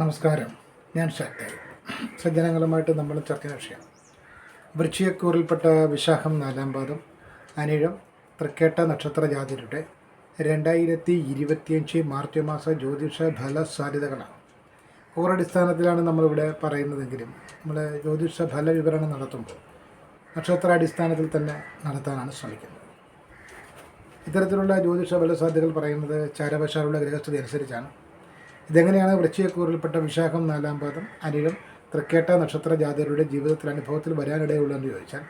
നമസ്കാരം. ഞാൻ ശക്തി സജ്ജനങ്ങളുമായിട്ട് നമ്മൾ ചർച്ച വിഷയം. വൃക്ഷിയക്കൂറിൽപ്പെട്ട വിശാഖം നാലാം പാദം അനിഴം തൃക്കേട്ട നക്ഷത്ര ജാതിരുടെ രണ്ടായിരത്തി ഇരുപത്തിയഞ്ച് മാർച്ച് മാസ ജ്യോതിഷ ഫല സാധ്യതകളാണ് കൂറടിസ്ഥാനത്തിലാണ് നമ്മളിവിടെ പറയുന്നതെങ്കിലും നമ്മൾ ജ്യോതിഷ ഫല വിവരണം നടത്തുമ്പോൾ നക്ഷത്രാടിസ്ഥാനത്തിൽ തന്നെ നടത്താനാണ് ശ്രമിക്കുന്നത്. ഇത്തരത്തിലുള്ള ജ്യോതിഷ ഫല സാധ്യതകൾ പറയുന്നത് ചാരവശാലുള്ള ഗ്രഹസ്ഥിതി അനുസരിച്ചാണ്. ഇതെങ്ങനെയാണ് വൃശ്ചികക്കൂറിൽപ്പെട്ട വിശാഖം നാലാം പാദം അനിഴം തൃക്കേട്ട നക്ഷത്ര ജാതരുടെ ജീവിതത്തിൽ അനുഭവത്തിൽ വരാനിടയുള്ളതെന്ന് ചോദിച്ചാൽ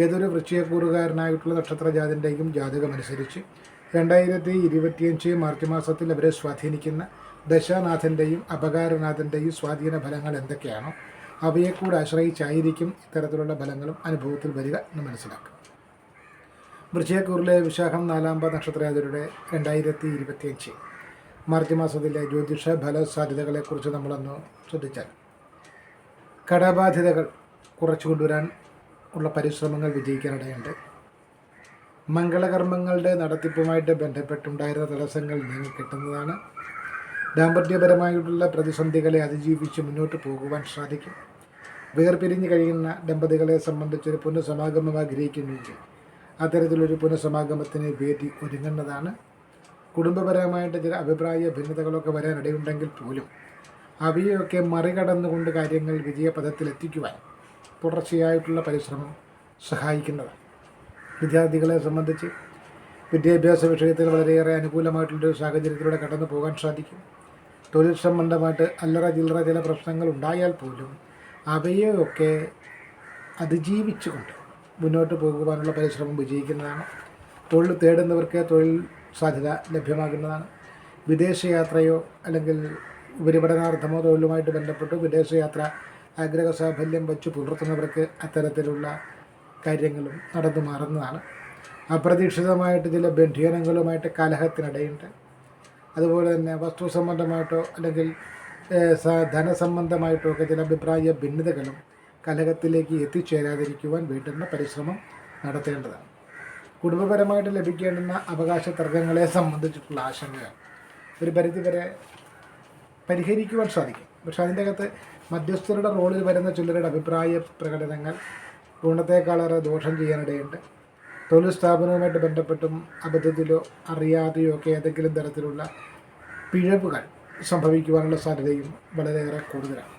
ഏതൊരു വൃശ്ചികക്കൂറുകാരനായിട്ടുള്ള നക്ഷത്ര ജാതിന്റെയും ജാതകമനുസരിച്ച് രണ്ടായിരത്തി ഇരുപത്തിയഞ്ച് മാർച്ച് മാസത്തിൽ അവരെ സ്വാധീനിക്കുന്ന ദശാനാഥന്റെയും അപകാരനാഥന്റെയും സ്വാധീന ഫലങ്ങൾ എന്തൊക്കെയാണോ അവയെക്കൂടെ കൂടെ ആശ്രയിച്ചായിരിക്കും ഇത്തരത്തിലുള്ള ഫലങ്ങളും അനുഭവത്തിൽ വരിക എന്ന് മനസ്സിലാക്കും. വൃശ്ചികക്കൂറിലെ വിശാഖം നാലാം പാദ നക്ഷത്രജാതരുടെ രണ്ടായിരത്തി ഇരുപത്തിയഞ്ച് മാർച്ച് മാസത്തിലെ ജ്യോതിഷ ഫല സാധ്യതകളെക്കുറിച്ച് നമ്മളൊന്ന് ശ്രദ്ധിച്ചാൽ കടബാധ്യതകൾ കുറച്ചു കൊണ്ടുവരാൻ ഉള്ള പരിശ്രമങ്ങൾ വിജയിക്കാനിടയുണ്ട്. മംഗളകർമ്മങ്ങളുടെ നടത്തിപ്പുമായിട്ട് ബന്ധപ്പെട്ടുണ്ടായിരുന്ന തടസ്സങ്ങൾ നീങ്ങിക്കിട്ടുന്നതാണ് ദാമ്പത്യപരമായിട്ടുള്ള പ്രതിസന്ധികളെ അതിജീവിച്ച് മുന്നോട്ട് പോകുവാൻ സാധിക്കും. വേർപിരിഞ്ഞ് കഴിയുന്ന ദമ്പതികളെ സംബന്ധിച്ചൊരു പുനഃസമാഗമം ആഗ്രഹിക്കുന്നുവെങ്കിൽ അത്തരത്തിലൊരു പുനഃസമാഗമത്തിന് വേദി ഒരുങ്ങുന്നതാണ്. കുടുംബപരമായിട്ട് ചില അഭിപ്രായ ഭിന്നതകളൊക്കെ വരാനിടയുണ്ടെങ്കിൽ പോലും അവയൊക്കെ മറികടന്നുകൊണ്ട് കാര്യങ്ങൾ വിജയപഥത്തിലെത്തിക്കുവാൻ തുടർച്ചയായിട്ടുള്ള പരിശ്രമം സഹായിക്കുന്നതാണ്. വിദ്യാർത്ഥികളെ സംബന്ധിച്ച് വിദ്യാഭ്യാസ വിഷയത്തിൽ വളരെയേറെ അനുകൂലമായിട്ടുള്ളൊരു സാഹചര്യത്തിലൂടെ കടന്നു പോകാൻ സാധിക്കും. തൊഴിൽ സംബന്ധമായിട്ട് അല്ലറ ചില്ലറ ചില പ്രശ്നങ്ങൾ ഉണ്ടായാൽ പോലും അവയെയൊക്കെ അതിജീവിച്ചുകൊണ്ട് മുന്നോട്ട് പോകുവാനുള്ള പരിശ്രമം വിജയിക്കുന്നതാണ്. തൊഴിൽ തേടുന്നവർക്ക് തൊഴിൽ സാധ്യത ലഭ്യമാകുന്നതാണ്. വിദേശയാത്രയോ അല്ലെങ്കിൽ ഉപരിപഠനാർത്ഥമോ തൊഴിലുമായിട്ട് ബന്ധപ്പെട്ട് വിദേശയാത്ര ആഗ്രഹ സാഫല്യം വച്ച് പുലർത്തുന്നവർക്ക് അത്തരത്തിലുള്ള കാര്യങ്ങളും നടന്നു മാറുന്നതാണ്. അപ്രതീക്ഷിതമായിട്ട് ചില ബന്ധീനങ്ങളുമായിട്ട് കലഹത്തിനിടയുണ്ട്. അതുപോലെ തന്നെ വസ്തു സംബന്ധമായിട്ടോ അല്ലെങ്കിൽ ധനസംബന്ധമായിട്ടോ ഒക്കെ ചില അഭിപ്രായ ഭിന്നതകളും കലഹത്തിലേക്ക് എത്തിച്ചേരാതിരിക്കുവാൻ വേണ്ടുന്ന പരിശ്രമം നടത്തേണ്ടതാണ്. കുടുംബപരമായിട്ട് ലഭിക്കേണ്ടുന്ന അവകാശ തർക്കങ്ങളെ സംബന്ധിച്ചിട്ടുള്ള ആശങ്കകൾ ഒരു പരിധിവരെ പരിഹരിക്കുവാൻ സാധിക്കും. പക്ഷെ അതിന്റെ അകത്ത് മധ്യസ്ഥരുടെ റോളിൽ വരുന്ന ചിലരുടെ അഭിപ്രായ പ്രകടനങ്ങൾ ഗുണത്തെക്കാളേറെ ദോഷം ചെയ്യാനിടയുണ്ട്. തൊഴിൽ സ്ഥാപനവുമായിട്ട് ബന്ധപ്പെട്ടും അബദ്ധത്തിലോ അറിയാതെയോ ഒക്കെ ഏതെങ്കിലും തരത്തിലുള്ള പിഴവുകൾ സംഭവിക്കുവാനുള്ള സാധ്യതയും വളരെയേറെ കൂടുതലാണ്.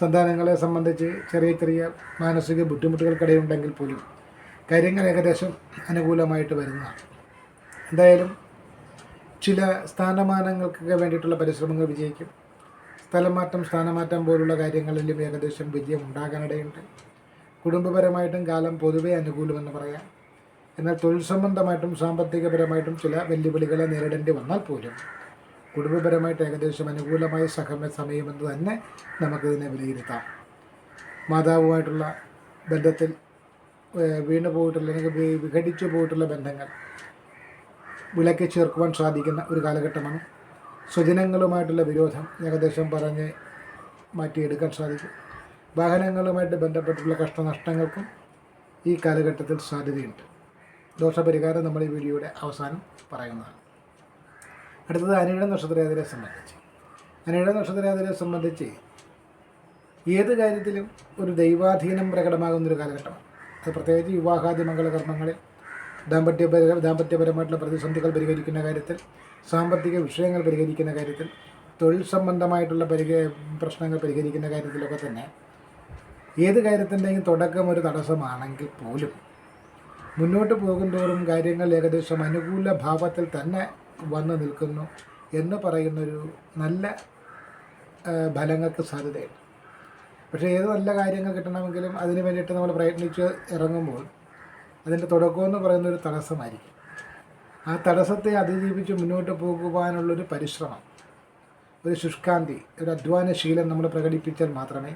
സന്താനങ്ങളെ സംബന്ധിച്ച് ചെറിയ ചെറിയ മാനസിക ബുദ്ധിമുട്ടുകൾക്കിടയുണ്ടെങ്കിൽ പോലും കാര്യങ്ങൾ ഏകദേശം അനുകൂലമായിട്ട് വരുന്നതാണ്. എന്തായാലും ചില സ്ഥാനമാനങ്ങൾക്കൊക്കെ വേണ്ടിയിട്ടുള്ള പരിശ്രമങ്ങൾ വിജയിക്കും. സ്ഥലമാറ്റം സ്ഥാനമാറ്റം പോലുള്ള കാര്യങ്ങളിലും ഏകദേശം വിജയം ഉണ്ടാകാനിടയുണ്ട്. കുടുംബപരമായിട്ടും കാലം പൊതുവെ അനുകൂലമെന്ന് പറയാം. എന്നാൽ തൊഴിൽ സംബന്ധമായിട്ടും സാമ്പത്തികപരമായിട്ടും ചില വെല്ലുവിളികളെ നേരിടേണ്ടി വന്നാൽ പോലും കുടുംബപരമായിട്ട് ഏകദേശം അനുകൂലമായ സഹമ സമയമെന്ന് തന്നെ നമുക്കിതിനെ വിലയിരുത്താം. മാതാവുമായിട്ടുള്ള ബന്ധത്തിൽ വീണു പോയിട്ടുള്ള അല്ലെങ്കിൽ വിഘടിച്ചു പോയിട്ടുള്ള ബന്ധങ്ങൾ വിലക്കി ചേർക്കുവാൻ സാധിക്കുന്ന ഒരു കാലഘട്ടമാണ്. സ്വജനങ്ങളുമായിട്ടുള്ള വിരോധം ഏകദേശം പറഞ്ഞ് മാറ്റിയെടുക്കാൻ സാധിക്കും. വാഹനങ്ങളുമായിട്ട് ബന്ധപ്പെട്ടുള്ള കഷ്ടനഷ്ടങ്ങൾക്കും ഈ കാലഘട്ടത്തിൽ സാധ്യതയുണ്ട്. ദോഷപരിഹാരം നമ്മൾ ഈ വീഡിയോയുടെ അവസാനം പറയുന്നതാണ്. അടുത്തത് അനിഴ നക്ഷത്രയാതിരെ സംബന്ധിച്ച്. അനിഴ നക്ഷത്രയാതിരെ സംബന്ധിച്ച് ഏത് കാര്യത്തിലും ഒരു ദൈവാധീനം പ്രകടമാകുന്നൊരു കാലഘട്ടമാണ്. അത് പ്രത്യേകിച്ച് വിവാഹാദി മംഗളകർമ്മങ്ങളിൽ ദാമ്പത്യപര ദാമ്പത്യപരമായിട്ടുള്ള പ്രതിസന്ധികൾ പരിഹരിക്കുന്ന കാര്യത്തിൽ സാമ്പത്തിക വിഷയങ്ങൾ പരിഹരിക്കുന്ന കാര്യത്തിൽ തൊഴിൽ സംബന്ധമായിട്ടുള്ള പരിഹ പ്രശ്നങ്ങൾ പരിഹരിക്കുന്ന കാര്യത്തിലൊക്കെ തന്നെ ഏത് കാര്യത്തിന്റെയും തുടക്കം ഒരു തടസ്സമാണെങ്കിൽ പോലും മുന്നോട്ട് പോകുന്തോറും കാര്യങ്ങൾ ഏകദേശം അനുകൂല ഭാവത്തിൽ തന്നെ വന്നു നിൽക്കുന്നു എന്ന് പറയുന്നൊരു നല്ല ഫലങ്ങൾക്ക് സാധ്യതയുണ്ട്. പക്ഷേ ഏത് നല്ല കാര്യങ്ങൾ കിട്ടണമെങ്കിലും അതിന് വേണ്ടിയിട്ട് നമ്മൾ പ്രയത്നിച്ച് ഇറങ്ങുമ്പോൾ അതിന്റെ തുടക്കമെന്ന് പറയുന്ന ഒരു തടസ്സമായിരിക്കും. ആ തടസ്സത്തെ അതിജീവിച്ച് മുന്നോട്ട് പോകുവാനുള്ളൊരു പരിശ്രമം ഒരു ശുഷ്കാന്തി ഒരു അധ്വാനശീലം നമ്മൾ പ്രകടിപ്പിച്ചാൽ മാത്രമേ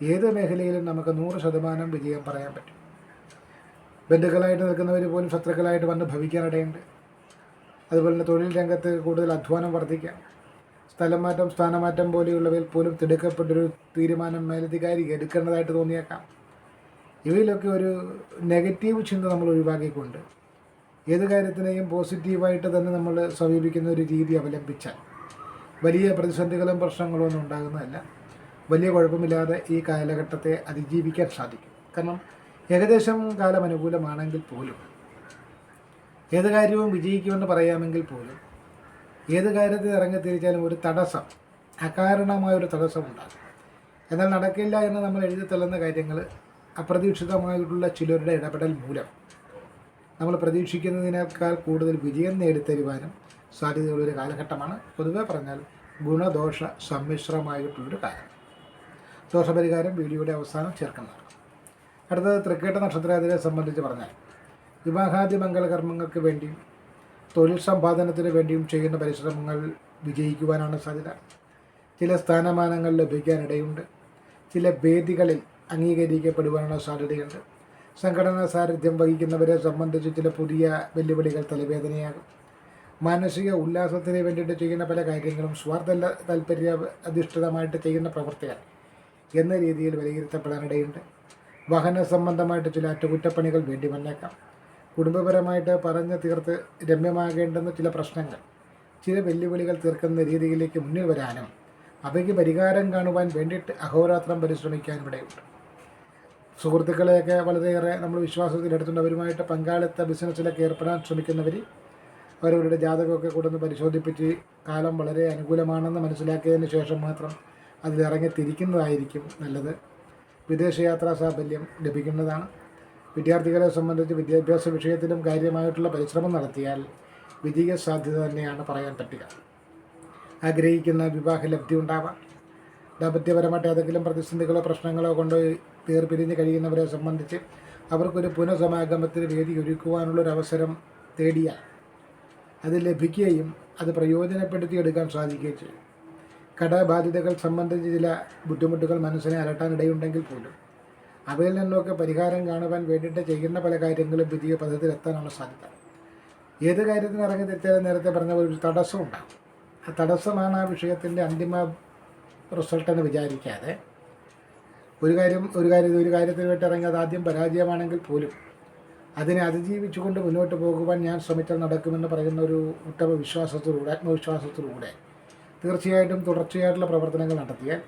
ഏത് മേഖലയിലും നമുക്ക് നൂറ് ശതമാനം വിജയം പറയാൻ പറ്റും. ബന്ധുക്കളായിട്ട് നിൽക്കുന്നവർ പോലും ശത്രുക്കളായിട്ട് വന്ന് ഭവിക്കാനിടയുണ്ട് അതുപോലെ തന്നെ തൊഴിൽ രംഗത്ത് കൂടുതൽ അധ്വാനം വർദ്ധിക്കാം. സ്ഥലം മാറ്റം സ്ഥാനമാറ്റം പോലെയുള്ളവയിൽ പോലും തിടുക്കപ്പെട്ടൊരു തീരുമാനം മേലധികാരി എടുക്കേണ്ടതായിട്ട് തോന്നിയേക്കാം. ഇവയിലൊക്കെ ഒരു നെഗറ്റീവ് ചിന്ത നമ്മൾ ഒഴിവാക്കിക്കൊണ്ട് ഏത് കാര്യത്തിനെയും പോസിറ്റീവായിട്ട് തന്നെ നമ്മൾ സമീപിക്കുന്ന ഒരു രീതി അവലംബിച്ചാൽ വലിയ പ്രതിസന്ധികളും പ്രശ്നങ്ങളും ഒന്നും ഉണ്ടാകുന്നതല്ല. വലിയ കുഴപ്പമില്ലാതെ ഈ കാലഘട്ടത്തെ അതിജീവിക്കാൻ സാധിക്കും. കാരണം ഏകദേശം കാലം അനുകൂലമാണെങ്കിൽ പോലും ഏത് കാര്യവും വിജയിക്കുമെന്ന് പറയാമെങ്കിൽ പോലും ഏത് കാര്യത്തിൽ ഇറങ്ങി ഒരു തടസ്സം അകാരണമായ ഒരു തടസ്സം ഉണ്ടാകും എന്നാൽ നടക്കില്ല എന്ന് നമ്മൾ എഴുതി തള്ളുന്ന കാര്യങ്ങൾ അപ്രതീക്ഷിതമായിട്ടുള്ള ചിലരുടെ ഇടപെടൽ മൂലം. നമ്മൾ പ്രതീക്ഷിക്കുന്നതിനേക്കാൾ കൂടുതൽ വിജയം നേടിത്തരുവാനും സാധ്യതയുള്ളൊരു കാലഘട്ടമാണ്. പൊതുവെ പറഞ്ഞാൽ ഗുണദോഷ സമ്മിശ്രമായിട്ടുള്ളൊരു കാലം. ദോഷപരിഹാരം വീഡിയോയുടെ അവസാനം ചേർക്കുന്നതാണ് അടുത്തത് തൃക്കേട്ട നക്ഷത്രാതിരെ സംബന്ധിച്ച് പറഞ്ഞാൽ വിവാഹാദി മംഗളകർമ്മങ്ങൾക്ക് വേണ്ടിയും തൊഴിൽ സമ്പാദനത്തിന് വേണ്ടിയും ചെയ്യുന്ന പരിശ്രമങ്ങൾ വിജയിക്കുവാനാണ് സാധ്യത. ചില സ്ഥാനമാനങ്ങൾ ലഭിക്കാനിടയുണ്ട്. ചില വേദികളിൽ അംഗീകരിക്കപ്പെടുവാനുള്ള സാധ്യതയുണ്ട്. സംഘടനാ സാന്നിധ്യം വഹിക്കുന്നവരെ സംബന്ധിച്ച് ചില പുതിയ വെല്ലുവിളികൾ തലവേദനയാകും. മാനസിക ഉല്ലാസത്തിന് വേണ്ടിയിട്ട് ചെയ്യുന്ന പല കാര്യങ്ങളും സ്വാർത്ഥ താല്പര്യ അധിഷ്ഠിതമായിട്ട് ചെയ്യുന്ന പ്രവൃത്തികൾ എന്ന രീതിയിൽ വിലയിരുത്തപ്പെടാനിടയുണ്ട്. വാഹന സംബന്ധമായിട്ട് ചില അറ്റകുറ്റപ്പണികൾ വേണ്ടി വന്നേക്കാം. കുടുംബപരമായിട്ട് പറഞ്ഞ് തീർത്ത് രമ്യമാകേണ്ടുന്ന ചില പ്രശ്നങ്ങൾ ചില വെല്ലുവിളികൾ തീർക്കുന്ന രീതിയിലേക്ക് മുന്നിൽ വരാനും അവയ്ക്ക് പരിഹാരം കാണുവാൻ വേണ്ടിയിട്ട് അഹോരാത്രം പരിശ്രമിക്കാൻ ഇവിടെയുണ്ട് സുഹൃത്തുക്കളെയൊക്കെ വളരെയേറെ നമ്മൾ വിശ്വാസത്തിലെടുത്തുകൊണ്ട് അവരുമായിട്ട് പങ്കാളിത്ത ബിസിനസ്സിലൊക്കെ ഏർപ്പെടാൻ ശ്രമിക്കുന്നവർ അവരവരുടെ ജാതകമൊക്കെ കൊണ്ടൊന്ന് പരിശോധിപ്പിച്ച് കാലം വളരെ അനുകൂലമാണെന്ന് മനസ്സിലാക്കിയതിന് ശേഷം മാത്രം അതിലിറങ്ങി തിരിക്കുന്നതായിരിക്കും നല്ലത്. വിദേശയാത്രാ സാഫല്യം ലഭിക്കുന്നതാണ്. വിദ്യാർത്ഥികളെ സംബന്ധിച്ച് വിദ്യാഭ്യാസ വിഷയത്തിലും കാര്യമായിട്ടുള്ള പരിശ്രമം നടത്തിയാൽ വിജയ സാധ്യത തന്നെയാണ് പറയാൻ പറ്റുക. ആഗ്രഹിക്കുന്ന വിവാഹ ലബ്ധി ഉണ്ടാവാം. ദാമ്പത്യപരമായിട്ട് ഏതെങ്കിലും പ്രതിസന്ധികളോ പ്രശ്നങ്ങളോ കൊണ്ട് വേർപിരിഞ്ഞ് കഴിയുന്നവരെ സംബന്ധിച്ച് അവർക്കൊരു പുനഃസമാഗമത്തിന് വേദി ഒരുക്കുവാനുള്ളൊരു അവസരം തേടിയാൽ അത് ലഭിക്കുകയും അത് പ്രയോജനപ്പെടുത്തിയെടുക്കാൻ സാധിക്കുകയും ചെയ്യും. കടബാധ്യതകൾ സംബന്ധിച്ച് ചില ബുദ്ധിമുട്ടുകൾ മനസ്സിനെ അലട്ടാനിടയുണ്ടെങ്കിൽ പോലും അവയിൽ നിന്നൊക്കെ പരിഹാരം കാണുവാൻ വേണ്ടിയിട്ട് ചെയ്യുന്ന പല കാര്യങ്ങളും പുതിയ പദ്ധതിയിൽ എത്താനുള്ള സാധ്യത. ഏത് കാര്യത്തിന് ഇറങ്ങി തെറ്റാലും നേരത്തെ പറഞ്ഞ പോലെ ഒരു തടസ്സം ഉണ്ടാകും ആ തടസ്സമാണ് ആ വിഷയത്തിന്റെ അന്തിമ റിസൾട്ട് എന്ന് വിചാരിക്കാതെ ഒരു കാര്യം ഒരു കാര്യം ഒരു കാര്യത്തിന് വേണ്ടി ഇറങ്ങി അത് ആദ്യം പരാജയമാണെങ്കിൽ പോലും അതിനെ അതിജീവിച്ചുകൊണ്ട് മുന്നോട്ട് പോകുവാൻ ഞാൻ ശ്രമിച്ചാൽ നടക്കുമെന്ന് പറയുന്ന ഒരു ഉത്തമ വിശ്വാസത്തിലൂടെ ആത്മവിശ്വാസത്തിലൂടെ തീർച്ചയായിട്ടും തുടർച്ചയായിട്ടുള്ള പ്രവർത്തനങ്ങൾ നടത്തിയാൽ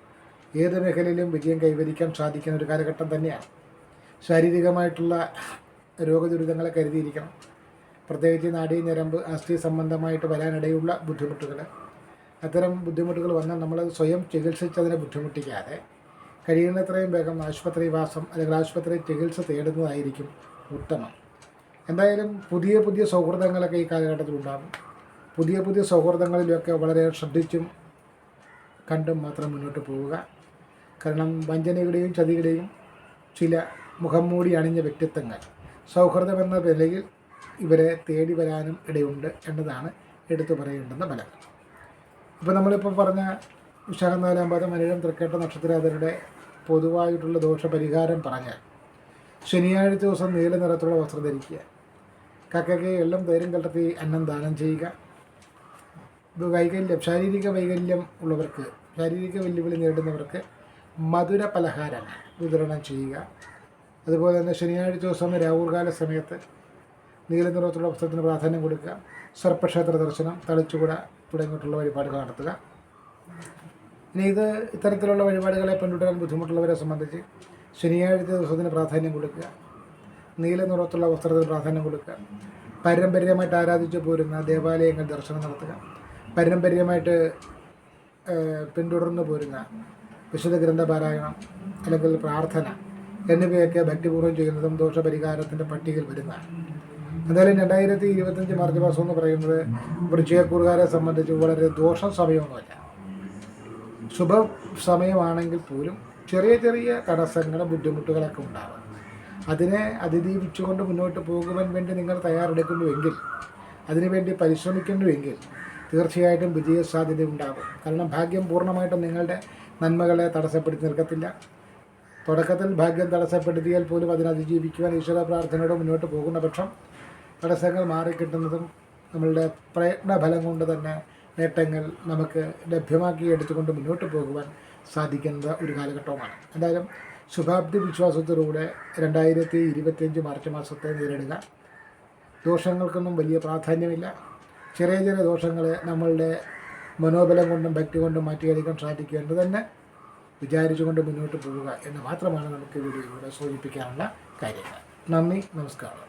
ഏത് മേഖലയിലും വിജയം കൈവരിക്കാൻ സാധിക്കുന്ന ഒരു കാലഘട്ടം തന്നെയാണ്. ശാരീരികമായിട്ടുള്ള രോഗദുരിതങ്ങളെ കരുതിയിരിക്കണം. പ്രത്യേകിച്ച് നാടീ ഞരമ്പ് അസ്ഥി സംബന്ധമായിട്ട് വരാനിടയുള്ള ബുദ്ധിമുട്ടുകൾ അത്തരം ബുദ്ധിമുട്ടുകൾ വന്നാൽ നമ്മൾ സ്വയം ചികിത്സിച്ചതിനെ ബുദ്ധിമുട്ടിക്കാതെ കഴിയുന്നത്രയും വേഗം ആശുപത്രി വാസം അല്ലെങ്കിൽ ആശുപത്രി ചികിത്സ തേടുന്നതായിരിക്കും ഉത്തമം. എന്തായാലും പുതിയ പുതിയ സൗഹൃദങ്ങളൊക്കെ ഈ കാലഘട്ടത്തിൽ ഉണ്ടാകും. പുതിയ പുതിയ സൗഹൃദങ്ങളിലൊക്കെ വളരെ ശ്രദ്ധിച്ചും കണ്ടും മാത്രം മുന്നോട്ട് പോവുക. കാരണം വഞ്ചനയുടെയും ചതിയുടെയും ചില മുഖംമൂടി അണിഞ്ഞ വ്യക്തിത്വങ്ങൾ. സൗഹൃദം എന്ന നിലയിൽ ഇവരെ തേടി വരാനും ഇടയുണ്ട് എന്നതാണ് എടുത്തു പറയേണ്ടുന്ന ഫലം. ഇപ്പോൾ നമ്മളിപ്പോൾ പറഞ്ഞ വിശാഖം നാലാം പാദം മലയാളം തൃക്കേട്ട നക്ഷത്രാതരുടെ പൊതുവായിട്ടുള്ള ദോഷപരിഹാരം പറഞ്ഞാൽ ശനിയാഴ്ച ദിവസം നീല നിറത്തുള്ള വസ്ത്രം ധരിക്കുക. കക്കയ്ക്ക് എല്ലാം തേരും കലർത്തി അന്നം ദാനം ചെയ്യുക. വൈകല്യം ശാരീരിക വൈകല്യം ഉള്ളവർക്ക് ശാരീരിക വെല്ലുവിളി നേരിടുന്നവർക്ക് മധുര പലഹാരങ്ങൾ വിതരണം ചെയ്യുക. അതുപോലെ തന്നെ ശനിയാഴ്ച ദിവസം രാഹുൽകാല സമയത്ത് നീലനിറത്തുള്ള വസ്ത്രത്തിന് പ്രാധാന്യം കൊടുക്കുക. സർപ്പക്ഷേത്ര ദർശനം തളിച്ചുകൂട തുടങ്ങിയിട്ടുള്ള വഴിപാടുകൾ നടത്തുക. ഇനി ഇത് ഇത്തരത്തിലുള്ള വഴിപാടുകളെ പിന്തുടരാൻ ബുദ്ധിമുട്ടുള്ളവരെ സംബന്ധിച്ച് ശനിയാഴ്ച ദിവസത്തിന് പ്രാധാന്യം കൊടുക്കുക. നീല നിറത്തുള്ള വസ്ത്രത്തിന് പ്രാധാന്യം കൊടുക്കുക. പാരമ്പര്യമായിട്ട് ആരാധിച്ചു പോരുന്ന ദേവാലയങ്ങൾ ദർശനം നടത്തുക. പാരമ്പര്യമായിട്ട് പിന്തുടർന്നു പോരുന്ന വിശുദ്ധ ഗ്രന്ഥ പാരായണം അല്ലെങ്കിൽ പ്രാർത്ഥന എന്നിവയൊക്കെ ഭക്തിപൂർവം ചെയ്യുന്നതും ദോഷപരിഹാരത്തിന്റെ പട്ടികയിൽ വരുന്നതാണ്. എന്തായാലും രണ്ടായിരത്തി ഇരുപത്തഞ്ച് മാർച്ച് മാസം എന്ന് പറയുന്നത് വൃശ്ചികക്കൂറുകാരെ സംബന്ധിച്ച് വളരെ ദോഷ സമയമൊന്നുമല്ല. ശുഭ സമയമാണെങ്കിൽ പോലും ചെറിയ ചെറിയ തടസ്സങ്ങളും ബുദ്ധിമുട്ടുകളൊക്കെ ഉണ്ടാകും അതിനെ അതിജീവിച്ചുകൊണ്ട് മുന്നോട്ട് പോകുവാൻ വേണ്ടി നിങ്ങൾ തയ്യാറെടുക്കുന്നുവെങ്കിൽ അതിനുവേണ്ടി പരിശ്രമിക്കുന്നുവെങ്കിൽ തീർച്ചയായിട്ടും വിജയ സാധ്യത ഉണ്ടാകും. കാരണം ഭാഗ്യം പൂർണമായിട്ടും നിങ്ങളുടെ നന്മകളെ തടസ്സപ്പെടുത്തി നിൽക്കത്തില്ല. തുടക്കത്തിൽ ഭാഗ്യം തടസ്സപ്പെടുത്തിയാൽ പോലും അതിനതിജീവിക്കുവാൻ ഈശ്വര പ്രാർത്ഥനയോടെ മുന്നോട്ട് പോകുന്ന പക്ഷം തടസ്സങ്ങൾ മാറിക്കിട്ടുന്നതും നമ്മളുടെ പ്രയത്നഫലം കൊണ്ട് തന്നെ നേട്ടങ്ങൾ നമുക്ക് ലഭ്യമാക്കി എടുത്തുകൊണ്ട് മുന്നോട്ട് പോകുവാൻ സാധിക്കുന്ന ഒരു കാലഘട്ടവുമാണ്. എന്തായാലും ശുഭാപ്തി വിശ്വാസത്തിലൂടെ രണ്ടായിരത്തി ഇരുപത്തിയഞ്ച് മാർച്ച് മാസത്തെ നേരിടുക. ദോഷങ്ങൾക്കൊന്നും വലിയ പ്രാധാന്യമില്ല. ചെറിയ ചെറിയ ദോഷങ്ങളെ നമ്മളുടെ മനോബലം കൊണ്ടും ഭക്തി കൊണ്ടും മാറ്റിയെടുക്കാൻ സാധിക്കുക എന്ന് തന്നെ വിചാരിച്ചുകൊണ്ട് മുന്നോട്ട് പോവുക എന്ന് മാത്രമാണ് നമുക്ക് വീഡിയോയിലൂടെ സൂചിപ്പിക്കാനുള്ള കാര്യങ്ങൾ. നന്ദി നമസ്കാരം.